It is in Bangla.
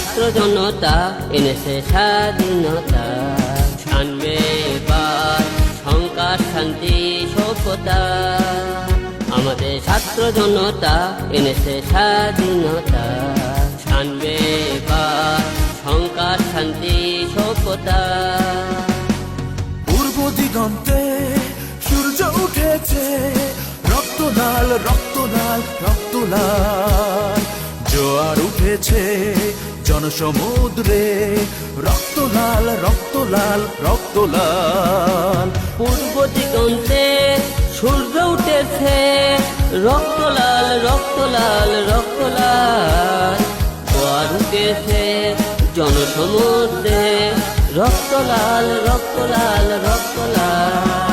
ছাত্র জনতা, এনেছে স্বাধীনতা। আনবে এবার সংকার শান্তি, সভ্যতা। আমাদের ছাত্র জনতা, এনেছে স্বাধীনতা। আনবে এবার সংকার শান্তি, সভ্যতা। পূর্ব দিগন্তে সূর্য উঠেছে রক্ত লাল রক্ত লাল রক্ত জোয়ার উঠেছে জনসমুদ্রে রক্ত লাল রক্ত লাল রক্ত লাল পূর্ব দিগন্তে সূর্য উঠেছে রক্ত লাল রক্ত লাল রক্ত লাল জোয়ার উঠেছে, জনসমুদ্রে রক্ত লাল রক্ত লাল রক্ত লাল